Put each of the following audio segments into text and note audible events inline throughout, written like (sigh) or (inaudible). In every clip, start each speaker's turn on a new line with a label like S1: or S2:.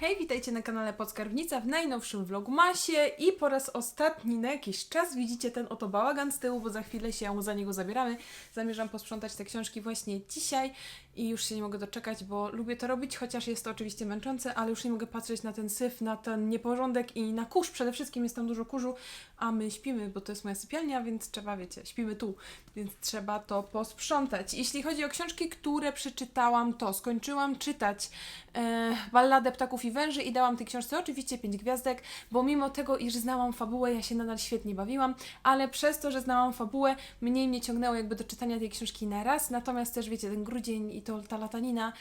S1: Hej, witajcie na kanale Podskarbnica w najnowszym vlogmasie i po raz ostatni na jakiś czas widzicie ten oto bałagan z tyłu, bo za chwilę się za niego zabieramy. Zamierzam posprzątać te książki właśnie dzisiaj i już się nie mogę doczekać, bo lubię to robić, chociaż jest to oczywiście męczące, ale już nie mogę patrzeć na ten syf, na ten nieporządek i na kurz. Przede wszystkim jest tam dużo kurzu, a my śpimy, bo to jest moja sypialnia, więc trzeba, wiecie, śpimy tu, więc trzeba to posprzątać. Jeśli chodzi o książki, które przeczytałam, to skończyłam czytać e, Balladę Ptaków i Węży i dałam tej książce oczywiście 5 gwiazdek, bo mimo tego, iż znałam fabułę, ja się nadal świetnie bawiłam, ale przez to, że znałam fabułę, mniej mnie ciągnęło jakby do czytania tej książki na raz, natomiast też wiecie, ten grudzień i to ta latanina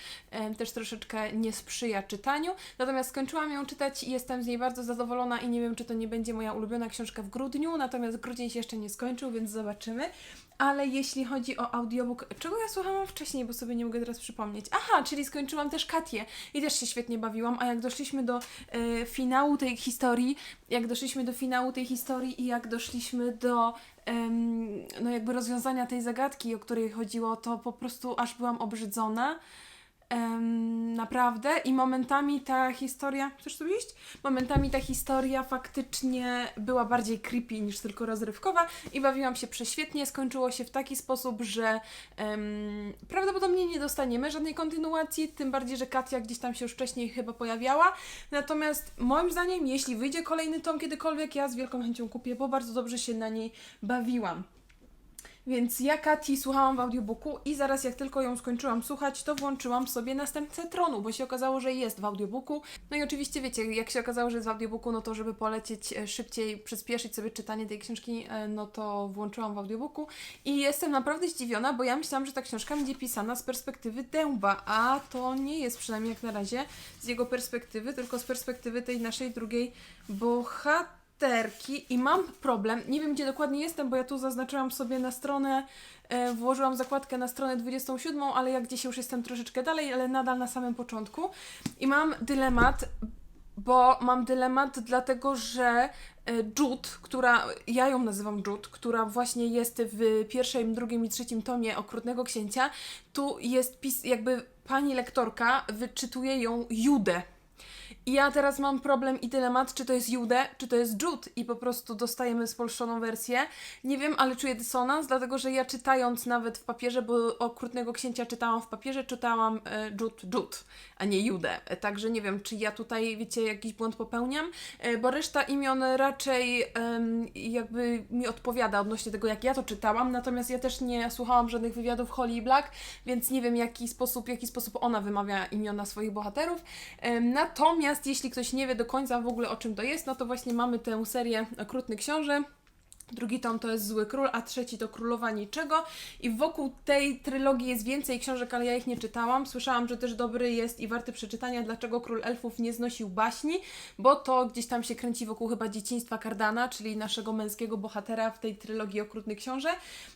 S1: też troszeczkę nie sprzyja czytaniu, natomiast skończyłam ją czytać i jestem z niej bardzo zadowolona i nie wiem, czy to nie będzie moja ulubiona książka w grudniu, natomiast grudzień się jeszcze nie skończył, więc zobaczymy. Ale jeśli chodzi o audiobook, czego ja słuchałam wcześniej, bo sobie nie mogę teraz przypomnieć. Aha, czyli skończyłam też Katię i też się świetnie bawiłam, a jak doszliśmy do e, finału tej historii, jak doszliśmy do finału tej historii i jak doszliśmy do no jakby rozwiązania tej zagadki, o której chodziło, to po prostu aż byłam obrzydzona. Naprawdę i momentami ta historia, chcesz sobie iść? Momentami ta historia faktycznie była bardziej creepy niż tylko rozrywkowa i bawiłam się prześwietnie. Skończyło się w taki sposób, że prawdopodobnie nie dostaniemy żadnej kontynuacji, tym bardziej, że Katia gdzieś tam się już wcześniej chyba pojawiała. Natomiast moim zdaniem, jeśli wyjdzie kolejny tom kiedykolwiek, ja z wielką chęcią kupię, bo bardzo dobrze się na niej bawiłam. Więc ja Kati słuchałam w audiobooku i zaraz jak tylko ją skończyłam słuchać, to włączyłam sobie następcę tronu, bo się okazało, że jest w audiobooku. No i oczywiście wiecie, jak się okazało, że jest w audiobooku, no to żeby polecieć e, szybciej, przyspieszyć sobie czytanie tej książki, e, no to włączyłam w audiobooku i jestem naprawdę zdziwiona, bo ja myślałam, że ta książka będzie pisana z perspektywy dęba, a to nie jest przynajmniej jak na razie z jego perspektywy, tylko z perspektywy tej naszej drugiej bohaterki i mam problem, nie wiem gdzie dokładnie jestem, bo ja tu zaznaczyłam sobie na stronę, e, włożyłam zakładkę na stronę 27, ale jak gdzieś już jestem troszeczkę dalej, ale nadal na samym początku i mam dylemat, bo mam dylemat dlatego, że e, Jude, która, ja ją nazywam Jude, która właśnie jest w pierwszym, drugim i trzecim tomie Okrutnego Księcia, tu jest pis, jakby pani lektorka wyczytuje ją Judę. I ja teraz mam problem i dylemat, czy to jest Jude, czy to jest Jude i po prostu dostajemy spolszczoną wersję. Nie wiem, ale czuję dysonans, dlatego że ja czytając nawet w papierze, bo Okrutnego Księcia czytałam w papierze, czytałam e, Jude, Jude, a nie Jude. E, Także nie wiem, czy ja tutaj, wiecie, jakiś błąd popełniam, e, bo reszta imion raczej jakby mi odpowiada odnośnie tego, jak ja to czytałam, natomiast ja też nie słuchałam żadnych wywiadów Holly Black, więc nie wiem, jaki sposób, jaki sposób ona wymawia imiona swoich bohaterów. Natomiast jeśli ktoś nie wie do końca w ogóle o czym to jest, no to właśnie mamy tę serię Okrutny Książę. Drugi tom to jest Zły Król, a trzeci to Królowa Niczego. I wokół tej trylogii jest więcej książek, ale ja ich nie czytałam. Słyszałam, że też dobry jest i warty przeczytania, dlaczego Król Elfów nie znosił baśni, bo to gdzieś tam się kręci wokół chyba dzieciństwa Kardana, czyli naszego męskiego bohatera w tej trylogii Okrutny Książę.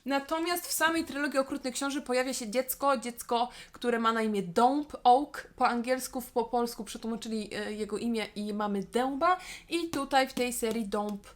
S1: Natomiast w samej trylogii Okrutny Książę pojawia się dziecko, dziecko, które ma na imię Domb Oak, po angielsku, po polsku przetłumaczyli e, jego imię i mamy Dęba. I tutaj w tej serii Domb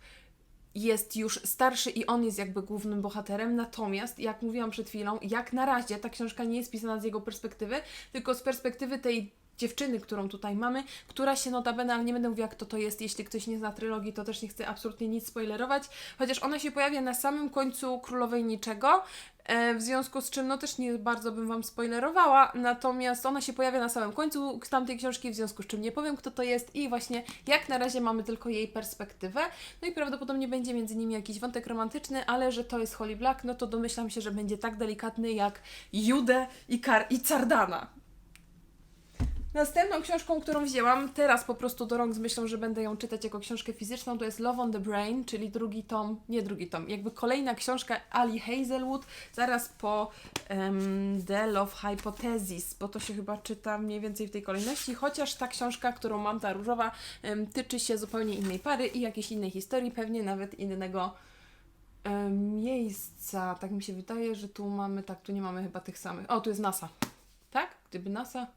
S1: jest już starszy i on jest jakby głównym bohaterem, natomiast jak mówiłam przed chwilą, jak na razie ta książka nie jest pisana z jego perspektywy, tylko z perspektywy tej dziewczyny, którą tutaj mamy, która się notabene, ale nie będę mówiła kto to jest, jeśli ktoś nie zna trylogii, to też nie chcę absolutnie nic spoilerować, chociaż ona się pojawia na samym końcu Królowej Niczego, e, w związku z czym, no też nie bardzo bym Wam spoilerowała, natomiast ona się pojawia na samym końcu tamtej książki, w związku z czym nie powiem kto to jest i właśnie jak na razie mamy tylko jej perspektywę, no i prawdopodobnie będzie między nimi jakiś wątek romantyczny, ale że to jest Holly Black, no to domyślam się, że będzie tak delikatny jak Jude i, Kar i Cardana. Następną książką, którą wzięłam teraz po prostu do rąk z myślą, że będę ją czytać jako książkę fizyczną, to jest Love on the Brain, czyli drugi tom, nie drugi tom, jakby kolejna książka Ali Hazelwood, zaraz po um, The Love Hypothesis, bo to się chyba czyta mniej więcej w tej kolejności, chociaż ta książka, którą mam, ta różowa, em, tyczy się zupełnie innej pary i jakiejś innej historii, pewnie nawet innego em, miejsca. Tak mi się wydaje, że tu mamy, tak, tu nie mamy chyba tych samych. O, tu jest NASA. Tak? Gdyby NASA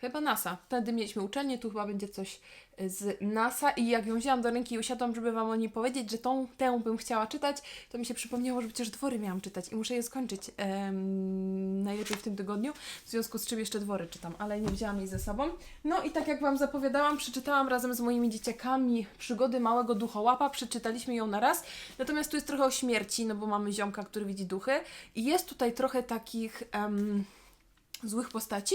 S1: Chyba NASA. Wtedy mieliśmy uczelnię, tu chyba będzie coś z NASA. I jak ją wzięłam do ręki i usiadłam, żeby Wam o niej powiedzieć, że tą, tę bym chciała czytać, to mi się przypomniało, że przecież dwory miałam czytać. I muszę je skończyć em, najlepiej w tym tygodniu, w związku z czym jeszcze dwory czytam, ale nie wzięłam jej ze sobą. No i tak jak Wam zapowiadałam, przeczytałam razem z moimi dzieciakami przygody małego duchołapa, przeczytaliśmy ją na raz, natomiast tu jest trochę o śmierci, no bo mamy ziomka, który widzi duchy. I jest tutaj trochę takich... em, złych postaci,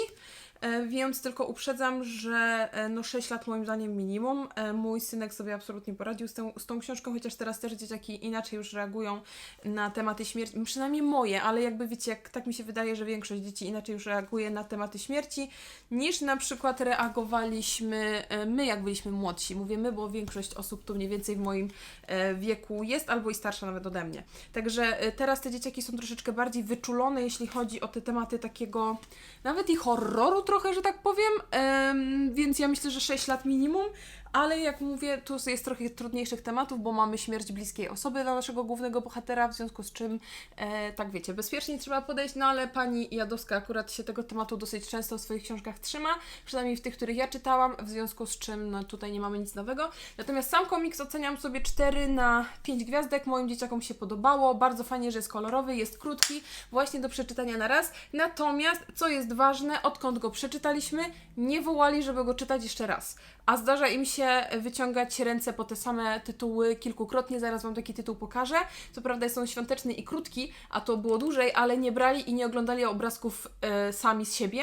S1: więc tylko uprzedzam, że e, no 6 lat moim zdaniem minimum. E, Mój synek sobie absolutnie poradził z tą, z tą książką, chociaż teraz też dzieciaki inaczej już reagują na tematy śmierci, przynajmniej moje, ale jakby wiecie, jak, tak mi się wydaje, że większość dzieci inaczej już reaguje na tematy śmierci, niż na przykład reagowaliśmy e, my, jak byliśmy młodsi. Mówię my, bo większość osób tu mniej więcej w moim e, wieku jest, albo i starsza nawet ode mnie. Także e, teraz te dzieciaki są troszeczkę bardziej wyczulone, jeśli chodzi o te tematy takiego, nawet i horroru trochę, że tak powiem, Em, więc ja myślę, że 6 lat minimum, ale jak mówię, tu jest trochę trudniejszych tematów, bo mamy śmierć bliskiej osoby dla naszego głównego bohatera, w związku z czym, e, tak wiecie, bezpiecznie trzeba podejść, no ale pani Jadowska akurat się tego tematu dosyć często w swoich książkach trzyma, przynajmniej w tych, których ja czytałam, w związku z czym no, tutaj nie mamy nic nowego. Natomiast sam komiks oceniam sobie 4 na 5 gwiazdek, moim dzieciakom się podobało, bardzo fajnie, że jest kolorowy, jest krótki, właśnie do przeczytania na raz. Natomiast, co jest ważne, odkąd go przeczytaliśmy, nie wołali, żeby go czytać jeszcze raz. A zdarza im się wyciągać ręce po te same tytuły kilkukrotnie, zaraz Wam taki tytuł pokażę. Co prawda jest on świąteczny i krótki, a to było dłużej, ale nie brali i nie oglądali obrazków e, sami z siebie.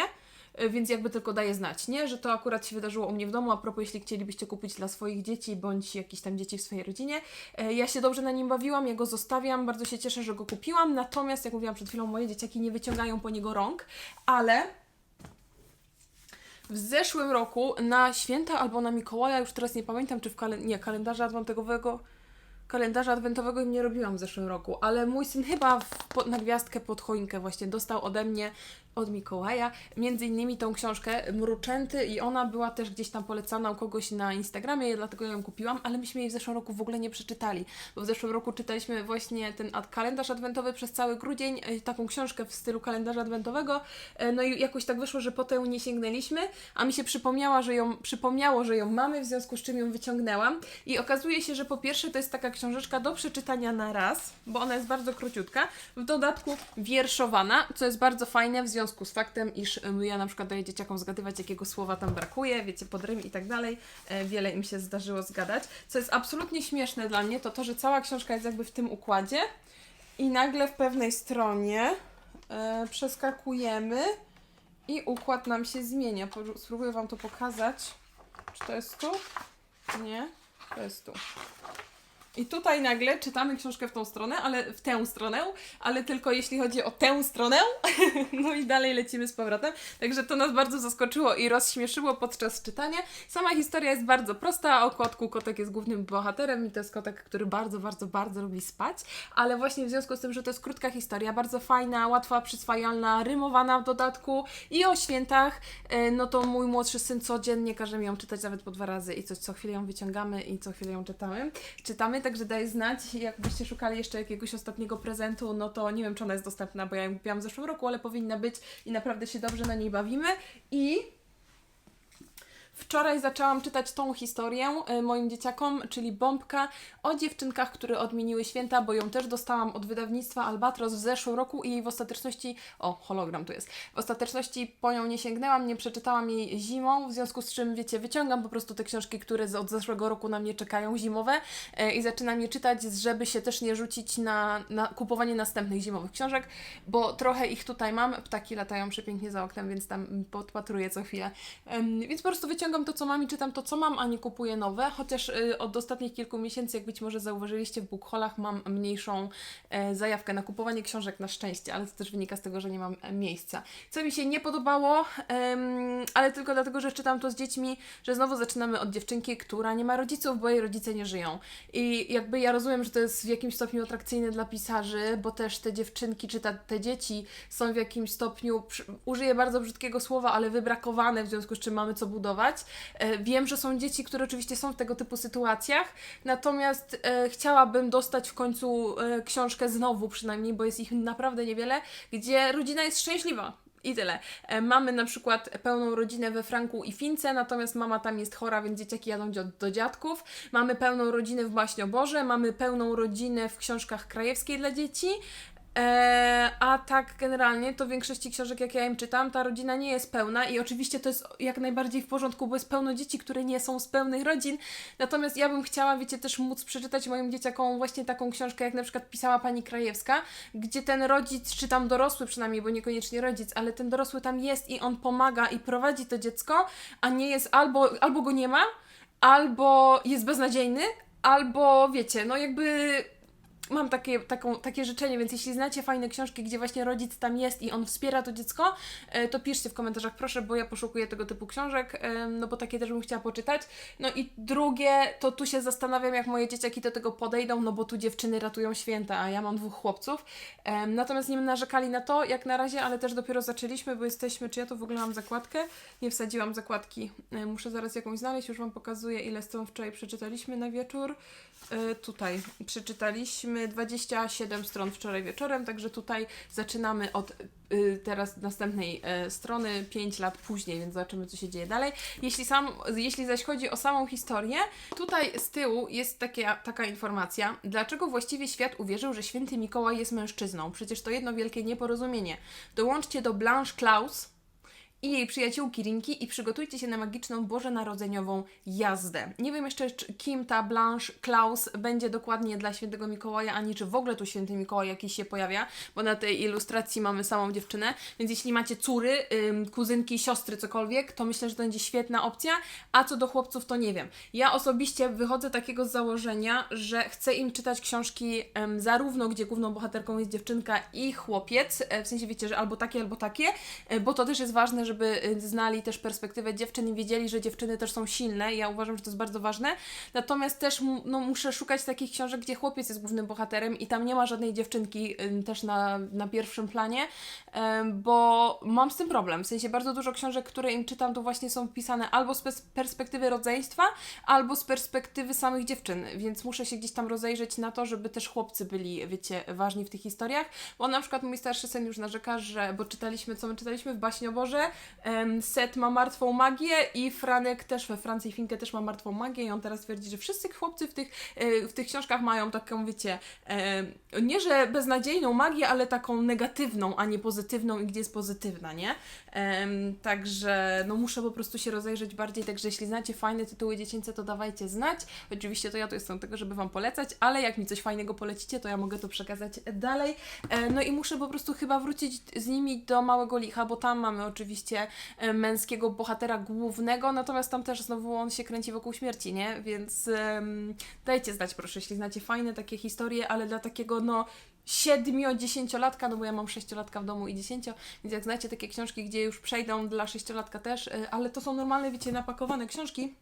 S1: E, Więc jakby tylko daje znać, nie? Że to akurat się wydarzyło u mnie w domu, a propos, jeśli chcielibyście kupić dla swoich dzieci, bądź jakieś tam dzieci w swojej rodzinie. E, Ja się dobrze na nim bawiłam, ja go zostawiam, bardzo się cieszę, że go kupiłam, natomiast, jak mówiłam przed chwilą, moje dzieciaki nie wyciągają po niego rąk, ale w zeszłym roku na święta albo na Mikołaja, już teraz nie pamiętam, czy w kalen- nie, kalendarza adwentowego, kalendarza adwentowego nie robiłam w zeszłym roku, ale mój syn chyba w, po, na gwiazdkę pod choinkę właśnie dostał ode mnie, od Mikołaja, między innymi tą książkę Mruczęty i ona była też gdzieś tam polecana u kogoś na Instagramie, dlatego ją kupiłam, ale myśmy jej w zeszłym roku w ogóle nie przeczytali, bo w zeszłym roku czytaliśmy właśnie ten ad- kalendarz adwentowy przez cały grudzień, e, taką książkę w stylu kalendarza adwentowego, e, no i jakoś tak wyszło, że potem nie sięgnęliśmy, a mi się przypomniała, że ją, przypomniało, że ją mamy, w związku z czym ją wyciągnęłam. I okazuje się, że po pierwsze to jest taka książeczka do przeczytania na raz, bo ona jest bardzo króciutka, w dodatku wierszowana, co jest bardzo fajne w związku z faktem, iż em, ja na przykład daję dzieciakom zgadywać, jakiego słowa tam brakuje, wiecie, pod rym i tak dalej, e, wiele im się zdarzyło zgadać. Co jest absolutnie śmieszne dla mnie, to to, że cała książka jest jakby w tym układzie i nagle w pewnej stronie e, przeskakujemy i układ nam się zmienia. Spróbuję Wam to pokazać. Czy to jest tu? Nie, to jest tu. I tutaj nagle czytamy książkę w tą stronę, ale w tę stronę, ale tylko jeśli chodzi o tę stronę, (laughs) no i dalej lecimy z powrotem. Także to nas bardzo zaskoczyło i rozśmieszyło podczas czytania. Sama historia jest bardzo prosta. O kotku kotek jest głównym bohaterem i to jest kotek, który bardzo, bardzo, bardzo lubi spać. Ale właśnie w związku z tym, że to jest krótka historia, bardzo fajna, łatwa, przyswajalna, rymowana w dodatku i o świętach, e, no to mój młodszy syn codziennie każe mi ją czytać nawet po dwa razy i coś co chwilę ją wyciągamy i co chwilę ją czytamy. Czytamy, także daj znać, jakbyście szukali jeszcze jakiegoś ostatniego prezentu, no to nie wiem, czy ona jest dostępna, bo ja ją kupiłam w zeszłym roku, ale powinna być i naprawdę się dobrze na niej bawimy. I Wczoraj zaczęłam czytać tą historię y, moim dzieciakom, czyli Bombka, o dziewczynkach, które odmieniły święta, bo ją też dostałam od wydawnictwa Albatros w zeszłym roku i jej w ostateczności, o, hologram tu jest, w ostateczności po nią nie sięgnęłam, nie przeczytałam jej zimą, w związku z czym, wiecie, wyciągam po prostu te książki, które od zeszłego roku na mnie czekają, zimowe y, i zaczynam je czytać, żeby się też nie rzucić na, na kupowanie następnych zimowych książek, bo trochę ich tutaj mam, ptaki latają przepięknie za oknem, więc tam podpatruję co chwilę. Więc po prostu wyciągam to, co mam i czytam to, co mam, a nie kupuję nowe. Chociaż y, od ostatnich kilku miesięcy, jak być może zauważyliście, w bookholach mam mniejszą e, zajawkę na kupowanie książek na szczęście, ale to też wynika z tego, że nie mam e, miejsca. Co mi się nie podobało, ale tylko dlatego, że czytam to z dziećmi, że znowu zaczynamy od dziewczynki, która nie ma rodziców, bo jej rodzice nie żyją. I jakby ja rozumiem, że to jest w jakimś stopniu atrakcyjne dla pisarzy, bo też te dziewczynki czy ta, te dzieci są w jakimś stopniu, użyję bardzo brzydkiego słowa, ale wybrakowane, w związku z czym mamy co budować. E, wiem, że są dzieci, które oczywiście są w tego typu sytuacjach, natomiast e, chciałabym dostać w końcu e, książkę znowu przynajmniej, bo jest ich naprawdę niewiele, gdzie rodzina jest szczęśliwa. I tyle. Mamy na przykład pełną rodzinę we Franku i Fince, natomiast mama tam jest chora, więc dzieciaki jadą do dziadków. Mamy pełną rodzinę w Baśnioborze, mamy pełną rodzinę w książkach krajewskiej dla dzieci. E, a tak generalnie to w większości książek, jak ja im czytam, ta rodzina nie jest pełna i oczywiście to jest jak najbardziej w porządku, bo jest pełno dzieci, które nie są z pełnych rodzin. Natomiast ja bym chciała, wiecie, też móc przeczytać moim dzieciakom właśnie taką książkę, jak na przykład pisała pani Krajewska, gdzie ten rodzic, czy tam dorosły przynajmniej, bo niekoniecznie rodzic, ale ten dorosły tam jest i on pomaga i prowadzi to dziecko, a nie jest albo, albo go nie ma, albo jest beznadziejny, albo wiecie, no jakby mam takie, taką, takie życzenie, więc jeśli znacie fajne książki, gdzie właśnie rodzic tam jest i on wspiera to dziecko, e, to piszcie w komentarzach proszę, bo ja poszukuję tego typu książek, e, no bo takie też bym chciała poczytać. No i drugie, to tu się zastanawiam, jak moje dzieciaki do tego podejdą, no bo tu dziewczyny ratują święta, a ja mam dwóch chłopców. E, Natomiast nie narzekali na to, jak na razie, ale też dopiero zaczęliśmy, bo jesteśmy, czy ja tu w ogóle mam zakładkę? Nie wsadziłam zakładki. Muszę zaraz jakąś znaleźć, już Wam pokazuję, ile stron wczoraj przeczytaliśmy na wieczór. E, Tutaj przeczytaliśmy 27 stron wczoraj wieczorem, także tutaj zaczynamy od y, teraz następnej e, strony, 5 lat później, więc zobaczymy, co się dzieje dalej. Jeśli, sam, jeśli zaś chodzi o samą historię, tutaj z tyłu jest takie, taka informacja, dlaczego właściwie świat uwierzył, że święty Mikołaj jest mężczyzną. Przecież to jedno wielkie nieporozumienie. Dołączcie do Blanche Klaus, i jej przyjaciółki Rinki i przygotujcie się na magiczną bożonarodzeniową jazdę. Nie wiem jeszcze, kim ta Blanche Klaus będzie dokładnie dla świętego Mikołaja, ani czy w ogóle tu święty Mikołaj jakiś się pojawia, bo na tej ilustracji mamy samą dziewczynę, więc jeśli macie córy, kuzynki, siostry, cokolwiek, to myślę, że to będzie świetna opcja, a co do chłopców, to nie wiem. Ja osobiście wychodzę takiego z założenia, że chcę im czytać książki zarówno, gdzie główną bohaterką jest dziewczynka i chłopiec, e, w sensie wiecie, że albo takie, albo takie, e, bo to też jest ważne, żeby y, znali też perspektywę dziewczyn i wiedzieli, że dziewczyny też są silne. Ja uważam, że to jest bardzo ważne. Natomiast też no, muszę szukać takich książek, gdzie chłopiec jest głównym bohaterem i tam nie ma żadnej dziewczynki też na, na pierwszym planie, bo mam z tym problem. W sensie bardzo dużo książek, które im czytam, to właśnie są pisane albo z pers- perspektywy rodzeństwa, albo z perspektywy samych dziewczyn, więc muszę się gdzieś tam rozejrzeć na to, żeby też chłopcy byli, wiecie, ważni w tych historiach, bo na przykład mój starszy syn już narzeka, że, bo czytaliśmy, co my czytaliśmy w Baśnioborze, Set ma martwą magię i Franek też we Francji Finkę też ma martwą magię i on teraz twierdzi, że wszyscy chłopcy w tych, e, w tych książkach mają taką, wiecie, nie że beznadziejną magię, ale taką negatywną, a nie pozytywną i gdzie jest pozytywna, nie? Także no muszę po prostu się rozejrzeć bardziej, także jeśli znacie fajne tytuły dziecięce, to dawajcie znać. Oczywiście to ja tu jestem tego, żeby Wam polecać, ale jak mi coś fajnego polecicie, to ja mogę to przekazać dalej. E, no i muszę po prostu chyba wrócić z nimi do Małego Licha, bo tam mamy oczywiście e, męskiego bohatera głównego, natomiast tam też znowu on się kręci wokół śmierci, nie? Więc em, dajcie znać proszę, jeśli znacie fajne takie historie, ale dla takiego no siedmio-dziesięciolatka, no bo ja mam sześciolatka w domu i dziesięcio, więc jak znacie takie książki, gdzie już przejdą dla sześciolatka też, e, ale to są normalne, wiecie, napakowane książki,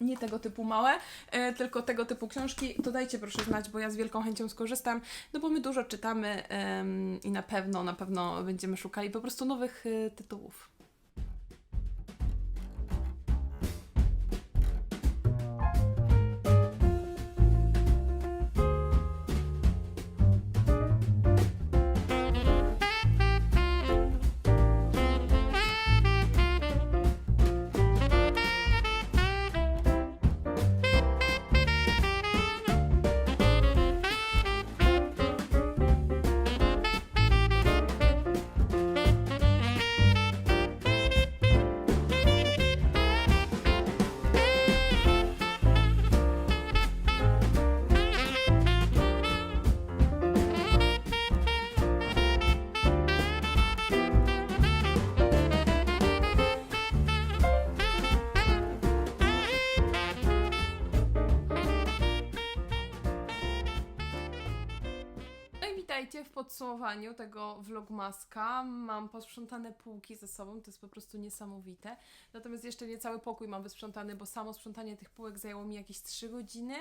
S1: nie tego typu małe, e, tylko tego typu książki, to dajcie proszę znać, bo ja z wielką chęcią skorzystam, no bo my dużo czytamy em, i na pewno, na pewno będziemy szukali po prostu nowych e, tytułów. Witajcie w podsumowaniu tego vlogmaska. Mam posprzątane półki ze sobą, to jest po prostu niesamowite. Natomiast jeszcze nie cały pokój mam wysprzątany, bo samo sprzątanie tych półek zajęło mi jakieś 3 godziny.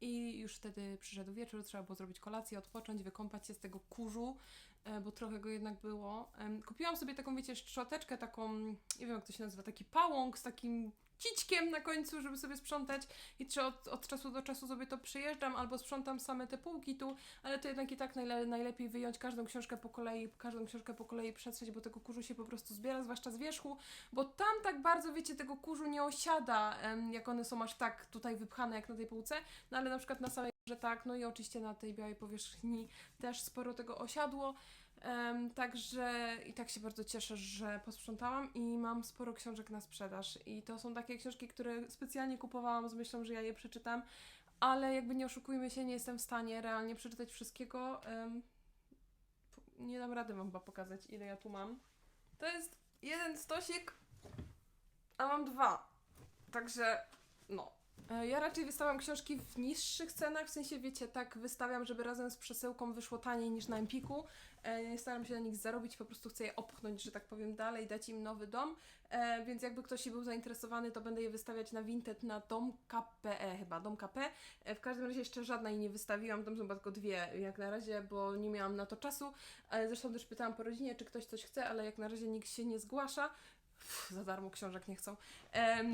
S1: I już wtedy przyszedł wieczór, trzeba było zrobić kolację, odpocząć, wykąpać się z tego kurzu. E, bo trochę go jednak było. Kupiłam sobie taką, wiecie, szczoteczkę, taką, nie wiem jak to się nazywa, taki pałąk z takim cićkiem na końcu, żeby sobie sprzątać. I czy od, od czasu do czasu sobie to przejeżdżam albo sprzątam same te półki tu, ale to jednak i tak najle, najlepiej wyjąć każdą książkę po kolei, każdą książkę po kolei przetrzeć, bo tego kurzu się po prostu zbiera, zwłaszcza z wierzchu, bo tam tak bardzo, wiecie, tego kurzu nie osiada, jak one są aż tak tutaj wypchane jak na tej półce, no ale na przykład na samej że tak, no i oczywiście na tej białej powierzchni też sporo tego osiadło. Em, także i tak się bardzo cieszę, że posprzątałam i mam sporo książek na sprzedaż. I to są takie książki, które specjalnie kupowałam z myślą, że ja je przeczytam, ale jakby nie oszukujmy się, nie jestem w stanie realnie przeczytać wszystkiego. P- nie dam rady wam chyba pokazać, ile ja tu mam. To jest jeden stosik, a mam dwa. Także no. E, Ja raczej wystawiam książki w niższych cenach, w sensie wiecie, tak wystawiam, żeby razem z przesyłką wyszło taniej niż na Empiku. E, Nie staram się na nich zarobić, po prostu chcę je opchnąć, że tak powiem, dalej, dać im nowy dom. E, Więc jakby ktoś był zainteresowany, to będę je wystawiać na Vinted na dom.pe chyba, dom.p. E, W każdym razie jeszcze żadnej nie wystawiłam, tam są tylko dwie jak na razie, bo nie miałam na to czasu. Zresztą też pytałam po rodzinie, czy ktoś coś chce, ale jak na razie nikt się nie zgłasza. Za darmo książek nie chcą.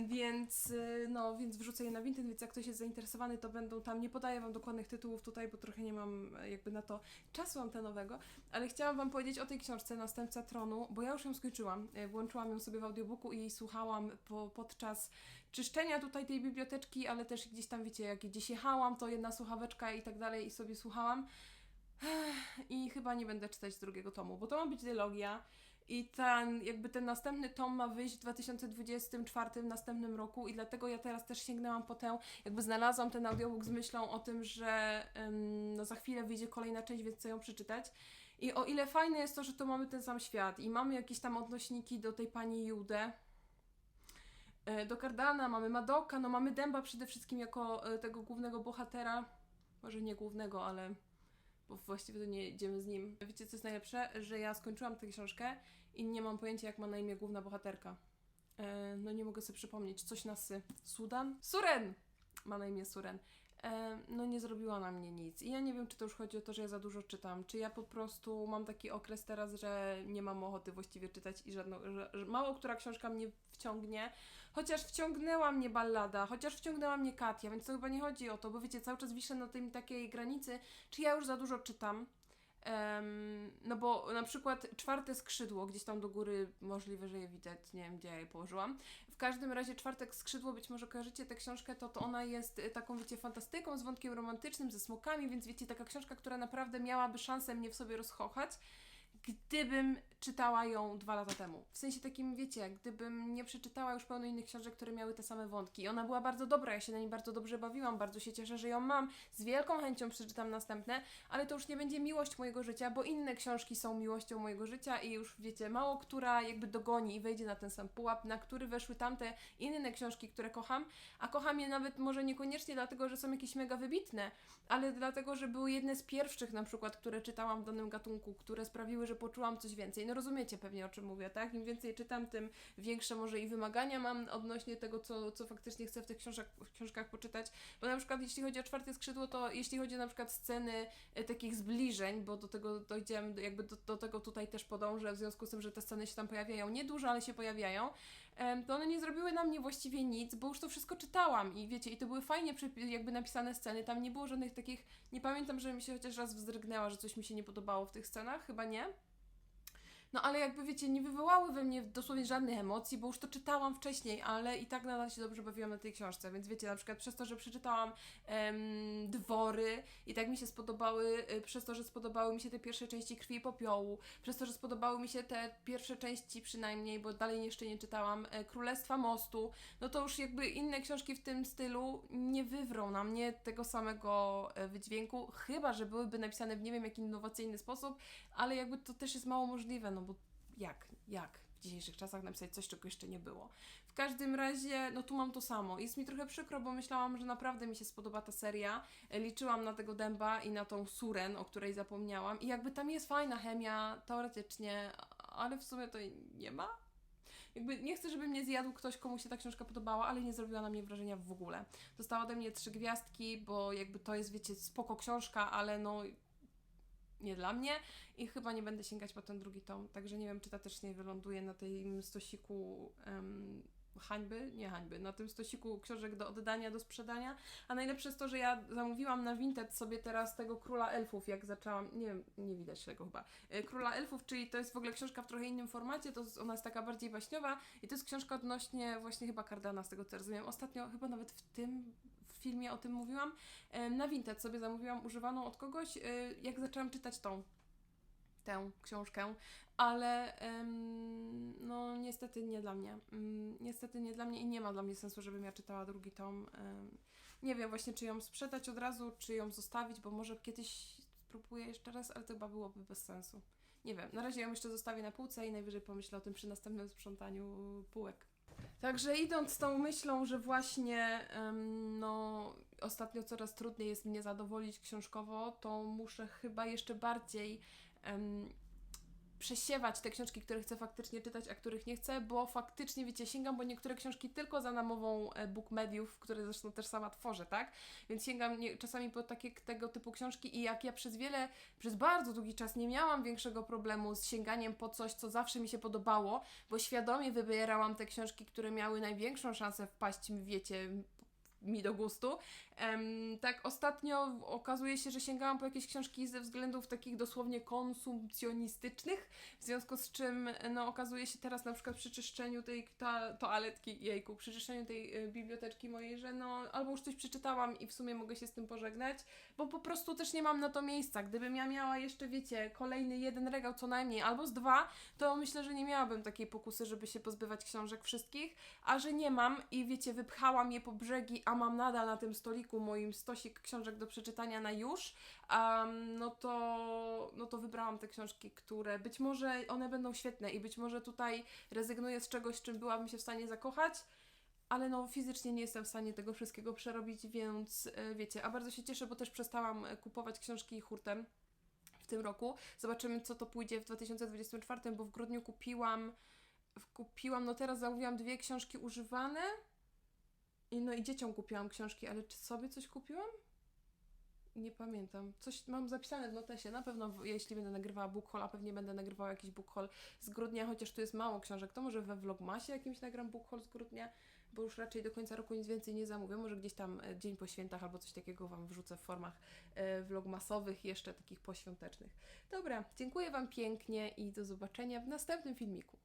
S1: Więc, y, no, więc wrzucę je na Vinted, więc jak ktoś jest zainteresowany, to będą tam. Nie podaję Wam dokładnych tytułów tutaj, bo trochę nie mam e, jakby na to czasu antenowego, ale chciałam Wam powiedzieć o tej książce Następca Tronu, bo ja już ją skończyłam. E, Włączyłam ją sobie w audiobooku i jej słuchałam po, podczas czyszczenia tutaj tej biblioteczki, ale też gdzieś tam, wiecie, jak gdzieś jechałam, to jedna słuchaweczka i tak dalej i sobie słuchałam. I chyba nie będę czytać drugiego tomu, bo to ma być dylogia. I ten, jakby ten następny tom ma wyjść w 2024 w następnym roku i dlatego ja teraz też sięgnęłam po tę, jakby znalazłam ten audiobook z myślą o tym, że ym, no za chwilę wyjdzie kolejna część, więc chcę ją przeczytać. I o ile fajne jest to, że to mamy ten sam świat i mamy jakieś tam odnośniki do tej pani Jude, do Cardana, mamy Madoka, no mamy Dęba przede wszystkim jako e, tego głównego bohatera, może nie głównego, ale bo właściwie to nie idziemy z nim. Wiecie, co jest najlepsze? Że ja skończyłam tę książkę i nie mam pojęcia, jak ma na imię główna bohaterka. E, no nie mogę sobie przypomnieć. Coś na sy. Sudan? Suren! Ma na imię Suren. No nie zrobiła na mnie nic. I ja nie wiem, czy to już chodzi o to, że ja za dużo czytam, czy ja po prostu mam taki okres teraz, że nie mam ochoty właściwie czytać i żadno, że, że mało która książka mnie wciągnie. Chociaż wciągnęła mnie ballada, chociaż wciągnęła mnie Katia, więc to chyba nie chodzi o to, bo wiecie, cały czas wiszę na tym takiej granicy, czy ja już za dużo czytam. Em, no bo na przykład czwarte skrzydło, gdzieś tam do góry, możliwe, że je widać, nie wiem gdzie ja je położyłam. W każdym razie czwarte skrzydło, być może kojarzycie tę książkę, to, to ona jest y, taką, wiecie, fantastyką, z wątkiem romantycznym, ze smokami, więc wiecie, taka książka, która naprawdę miałaby szansę mnie w sobie rozchochać, gdybym czytała ją dwa lata temu. W sensie takim, wiecie, gdybym nie przeczytała już pełno innych książek, które miały te same wątki. I ona była bardzo dobra, ja się na niej bardzo dobrze bawiłam, bardzo się cieszę, że ją mam. Z wielką chęcią przeczytam następne, ale to już nie będzie miłość mojego życia, bo inne książki są miłością mojego życia i już wiecie, mało która jakby dogoni i wejdzie na ten sam pułap, na który weszły tamte inne książki, które kocham, a kocham je nawet może niekoniecznie dlatego, że są jakieś mega wybitne, ale dlatego, że były jedne z pierwszych na przykład, które czytałam w danym gatunku, które sprawiły, że poczułam coś więcej. No rozumiecie pewnie o czym mówię, tak? Im więcej czytam, tym większe może i wymagania mam odnośnie tego, co, co faktycznie chcę w tych książkach, w książkach poczytać. Bo na przykład jeśli chodzi o czwarte skrzydło, to jeśli chodzi na przykład sceny e, takich zbliżeń, bo do tego dojdziemy, jakby do, do tego tutaj też podążę, w związku z tym, że te sceny się tam pojawiają, nie dużo, ale się pojawiają, to one nie zrobiły na mnie właściwie nic, bo już to wszystko czytałam i wiecie, i to były fajnie jakby napisane sceny, tam nie było żadnych takich, nie pamiętam, że mi się chociaż raz wzdrygnęła, że coś mi się nie podobało w tych scenach, chyba nie. No ale jakby wiecie, nie wywołały we mnie dosłownie żadnych emocji, bo już to czytałam wcześniej, ale i tak nadal się dobrze bawiłam na tej książce. Więc wiecie, na przykład przez to, że przeczytałam em, dwory i tak mi się spodobały, y, przez to, że spodobały mi się te pierwsze części krwi i popiołu, przez to, że spodobały mi się te pierwsze części przynajmniej, bo dalej jeszcze nie czytałam, e, Królestwa Mostu, no to już jakby inne książki w tym stylu nie wywrą na mnie tego samego e, wydźwięku, chyba że byłyby napisane w nie wiem jaki innowacyjny sposób, ale jakby to też jest mało możliwe, no bo jak, jak w dzisiejszych czasach napisać coś, czego jeszcze nie było. W każdym razie, no tu mam to samo. Jest mi trochę przykro, bo myślałam, że naprawdę mi się spodoba ta seria. E, Liczyłam na tego dęba i na tą Suren, o której zapomniałam. I jakby tam jest fajna chemia, teoretycznie, ale w sumie to nie ma. Jakby nie chcę, żeby mnie zjadł ktoś, komu się ta książka podobała, ale nie zrobiła na mnie wrażenia w ogóle. Dostała ode mnie trzy gwiazdki, bo jakby to jest, wiecie, spoko książka, ale no nie dla mnie i chyba nie będę sięgać po ten drugi tom, także nie wiem, czy ta też nie wyląduje na tym stosiku em, hańby, nie hańby, na tym stosiku książek do oddania, do sprzedania, a najlepsze jest to, że ja zamówiłam na Vinted sobie teraz tego Króla Elfów, jak zaczęłam, nie wiem, nie widać tego chyba, E, Króla Elfów, czyli to jest w ogóle książka w trochę innym formacie, to ona jest taka bardziej baśniowa i to jest książka odnośnie właśnie chyba Cardana, z tego co rozumiem. Ostatnio, chyba nawet w tym filmie o tym mówiłam, e, na Vinted sobie zamówiłam używaną od kogoś, e, jak zaczęłam czytać tą tę książkę, ale no niestety nie dla mnie. Mm, niestety nie dla mnie i nie ma dla mnie sensu, żebym ja czytała drugi tom. Em, nie wiem właśnie, czy ją sprzedać od razu, czy ją zostawić, bo może kiedyś spróbuję jeszcze raz, ale to chyba byłoby bez sensu. Nie wiem, na razie ją jeszcze zostawię na półce i najwyżej pomyślę o tym przy następnym sprzątaniu półek. Także idąc z tą myślą, że właśnie em, no, ostatnio coraz trudniej jest mnie zadowolić książkowo, to muszę chyba jeszcze bardziej em, przesiewać te książki, które chcę faktycznie czytać, a których nie chcę, bo faktycznie, wiecie, sięgam po niektóre książki tylko za namową e, book mediów, które zresztą też sama tworzę, tak? Więc sięgam nie, czasami po takie tego typu książki i jak ja przez wiele, przez bardzo długi czas nie miałam większego problemu z sięganiem po coś, co zawsze mi się podobało, bo świadomie wybierałam te książki, które miały największą szansę wpaść wiecie, mi do gustu. Tak ostatnio okazuje się, że sięgałam po jakieś książki ze względów takich dosłownie konsumpcjonistycznych, w związku z czym no, okazuje się teraz na przykład przy czyszczeniu tej ta, toaletki, jejku, przy czyszczeniu tej y, biblioteczki mojej, że no albo już coś przeczytałam i w sumie mogę się z tym pożegnać, bo po prostu też nie mam na to miejsca. Gdybym ja miała jeszcze, wiecie, kolejny jeden regał co najmniej, albo z dwa, to myślę, że nie miałabym takiej pokusy, żeby się pozbywać książek wszystkich, a że nie mam i wiecie, wypchałam je po brzegi, a mam nadal na tym stoliku moim stosik książek do przeczytania na już, um, no, to, no to wybrałam te książki, które być może one będą świetne i być może tutaj rezygnuję z czegoś, czym byłabym się w stanie zakochać, ale no fizycznie nie jestem w stanie tego wszystkiego przerobić, więc e, wiecie, a bardzo się cieszę, bo też przestałam e, kupować książki hurtem w tym roku. Zobaczymy, co to pójdzie w 2024, bo w grudniu kupiłam, kupiłam, no teraz zamówiłam dwie książki używane i no i dzieciom kupiłam książki, ale czy sobie coś kupiłam? Nie pamiętam. Coś mam zapisane w notesie. Na pewno, jeśli będę nagrywała book haul, a pewnie będę nagrywała jakiś book haul z grudnia, chociaż tu jest mało książek, to może we vlogmasie jakimś nagram book haul z grudnia, bo już raczej do końca roku nic więcej nie zamówię. Może gdzieś tam e, dzień po świętach albo coś takiego Wam wrzucę w formach e, vlogmasowych, jeszcze takich poświątecznych. Dobra, dziękuję Wam pięknie i do zobaczenia w następnym filmiku.